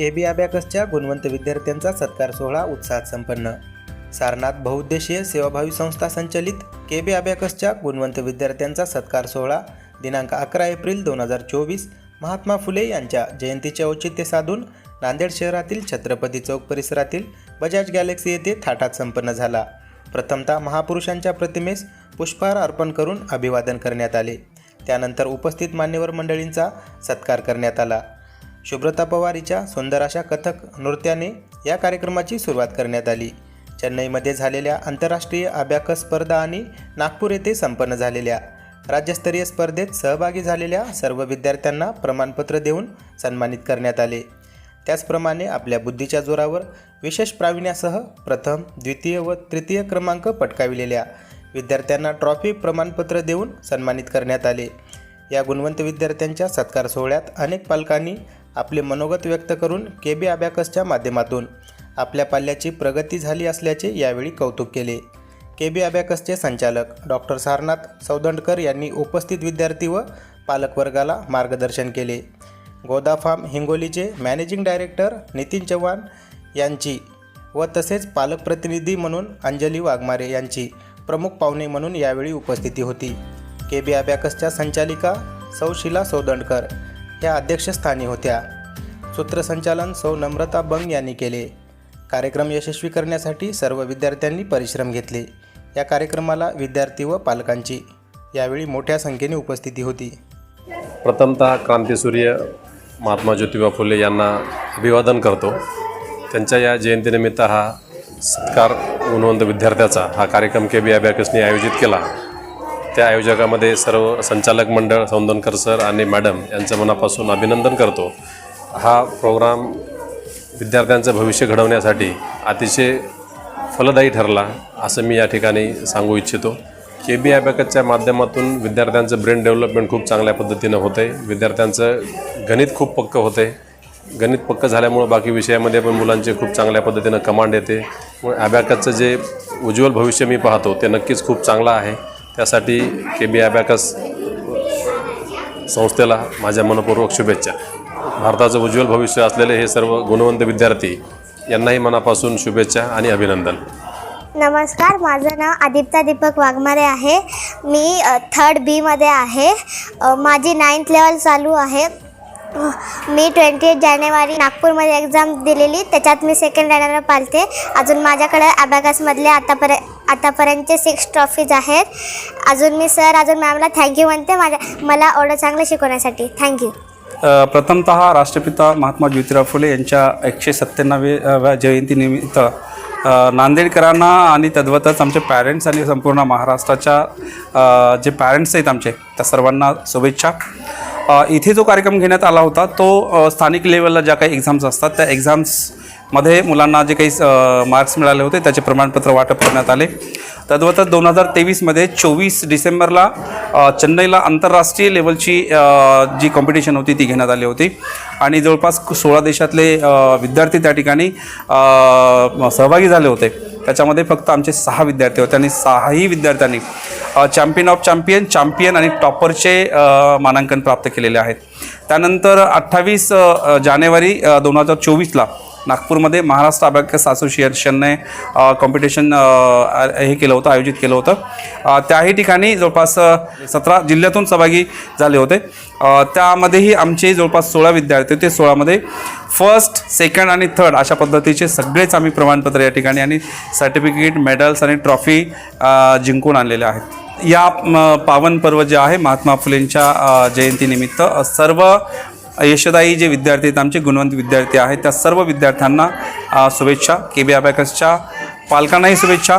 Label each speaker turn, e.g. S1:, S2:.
S1: के बी अबॅकसच्या गुणवंत विद्यार्थ्यांचा सत्कार सोहळा उत्साहात संपन्न. सारनाथ बहुउद्देशीय सेवाभावी संस्था संचलित के बी अबॅकसच्या गुणवंत विद्यार्थ्यांचा सत्कार सोहळा दिनांक अकरा एप्रिल दोन हजार चोवीस महात्मा फुले यांच्या जयंतीचे औचित्य साधून नांदेड शहरातील छत्रपती चौक परिसरातील बजाज गॅलेक्सी येथे थाटात संपन्न झाला. प्रथमतः महापुरुषांच्या प्रतिमेस पुष्पहार अर्पण करून अभिवादन करण्यात आले. त्यानंतर उपस्थित मान्यवर मंडळींचा सत्कार करण्यात आला. शुभ्रता पवारीच्या सुंदर अशा कथक नृत्याने या कार्यक्रमाची सुरुवात करण्यात आली. चेन्नईमध्ये झालेल्या आंतरराष्ट्रीय अभ्याकस स्पर्धा आणि नागपूर येथे संपन्न झालेल्या राज्यस्तरीय स्पर्धेत सहभागी झालेल्या सर्व विद्यार्थ्यांना प्रमाणपत्र देऊन सन्मानित करण्यात आले. त्याचप्रमाणे आपल्या बुद्धीच्या जोरावर विशेष प्राविण्यासह प्रथम द्वितीय व तृतीय क्रमांक पटकाविलेल्या विद्यार्थ्यांना ट्रॉफी प्रमाणपत्र देऊन सन्मानित करण्यात आले. या गुणवंत विद्यार्थ्यांच्या सत्कार सोहळ्यात अनेक पालकांनी आपले मनोगत व्यक्त करून के बी अबॅकसच्या माध्यमातून आपल्या पाल्याची प्रगती झाली असल्याचे यावेळी कौतुक केले. के बी अबॅकसचे संचालक डॉक्टर सारनाथ सौदंडकर यांनी उपस्थित विद्यार्थी व पालकवर्गाला मार्गदर्शन केले. गोदा फार्म हिंगोलीचे मॅनेजिंग डायरेक्टर नितीन चव्हाण यांची व तसेच पालक प्रतिनिधी म्हणून अंजली वाघमारे यांची प्रमुख पाहुणे म्हणून यावेळी उपस्थिती होती. के बी अबॅकसच्या संचालिका सौशिला सौदंडकर या अध्यक्षस्थानी होत्या. सूत्रसंचालन सौ नम्रता बंग यांनी केले. कार्यक्रम यशस्वी करण्यासाठी सर्व विद्यार्थ्यांनी परिश्रम घेतले. या कार्यक्रमाला विद्यार्थी व पालकांची. यावेळी मोठ्या संख्येने उपस्थिती होती.
S2: प्रथमतः क्रांतीसूर्य महात्मा ज्योतिबा फुले यांना अभिवादन करतो. त्यांच्या या जयंतीनिमित्त हा सत्कार गुणवंत विद्यार्थ्याचा हा कार्यक्रम के बी अबॅकसने आयोजित केला. त्या आयोजकामध्ये सर्व संचालक मंडळ सौंदनकर सर आणि मॅडम यांचं मनापासून अभिनंदन करतो. हा प्रोग्राम विद्यार्थ्यांचं भविष्य घडवण्यासाठी अतिशय फलदायी ठरला असं मी या ठिकाणी सांगू इच्छितो. के बी आयबॅकच्या माध्यमातून विद्यार्थ्यांचं ब्रेन डेव्हलपमेंट खूप चांगल्या पद्धतीनं होतं विद्यार्थ्यांचं गणित खूप पक्कं होतं आहे गणित पक्कं झाल्यामुळं बाकी विषयामध्ये पण मुलांचे खूप चांगल्या पद्धतीनं कमांड येते. मग अबॅकसचं जे उज्ज्वल भविष्य मी पाहतो ते नक्कीच खूप चांगलं आहे. त्यासाठी के बी अबॅकस संस्थेला माझ्या मनपूर्वक शुभेच्छा. भारताचं उज्ज्वल भविष्य असलेले हे सर्व गुणवंत विद्यार्थी यांनाही मनापासून शुभेच्छा आणि अभिनंदन.
S3: नमस्कार माझं नाव आदिप्ता दीपक वाघमारे आहे. मी थर्ड बीमध्ये आहे. माझी नाईन्थ लेवल चालू आहे. मी ट्वेंटी एट जानेवारी नागपूरमध्ये एक्झाम दिलेली. त्याच्यात मी सेकंड रॅनर पालते. अजून माझ्याकडे अबॅकसमधले आतापर्यंत आतापर्यंतचे सिक्स ट्रॉफीज आहेत. अजून मी सर अजून मॅमला थँक्यू म्हणते. माझ्या मला एवढं चांगलं शिकवण्यासाठी. थँक्यू
S4: प्रथमत राष्ट्रपिता महात्मा ज्योतिराव फुले यांच्या एकशे सत्त्याण्णव्या जयंतीनिमित्त नांदेडकरांना आणि तद्वतच आमचे पॅरेंट्स आणि संपूर्ण महाराष्ट्राच्या जे पॅरेंट्स आहेत आमचे त्या सर्वांना शुभेच्छा. इथे जो कार्यक्रम घेण्यात आला होता तो स्थानिक लेवलला ज्या काही एक्झाम्स असतात त्या एक्झाम्समध्ये मुलांना जे काही मार्क्स मिळाले होते त्याचे प्रमाणपत्र वाटप करण्यात आले. तद्वतच दोन हजार तेवीसमध्ये चोवीस डिसेंबरला चेन्नईला आंतरराष्ट्रीय लेवलची जी कॉम्पिटिशन होती ती घेण्यात आली होती. आणि जवळपास सोळा देशातले विद्यार्थी त्या ठिकाणी सहभागी झाले होते. त्याच्यामध्ये फक्त आमचे सहा विद्यार्थी होते आणि सहाही विद्यार्थ्यांनी चॅम्पियन ऑफ चॅम्पियन चॅम्पियन आणि टॉपरचे मानांकन प्राप्त केलेले आहेत. त्यानंतर अठ्ठावीस जानेवारी दोन हजार चोवीसला नागपूरमध्ये महाराष्ट्र अबॅकस असोसिएशनने कॉम्पिटिशन हे केलं होतं आयोजित केलं होतं. त्याही ठिकाणी जवळपास सतरा जिल्ह्यातून सहभागी झाले होते. त्यामध्येही आमचे जवळपास सोळा विद्यार्थी होते. सोळामध्ये फर्स्ट सेकंड आणि थर्ड अशा पद्धतीचे सगळेच आम्ही प्रमाणपत्र या ठिकाणी आणि सर्टिफिकेट मेडल्स आणि ट्रॉफी जिंकून आणलेल्या आहेत. या पावन पर्व जे आहे महात्मा फुलेंच्या जयंतीनिमित्त सर्व यशदायी जे विद्यार्थी आहेत आमचे गुणवंत विद्यार्थी आहेत त्या सर्व विद्यार्थ्यांना शुभेच्छा. के बी अबॅकसच्या पालकांनाही शुभेच्छा.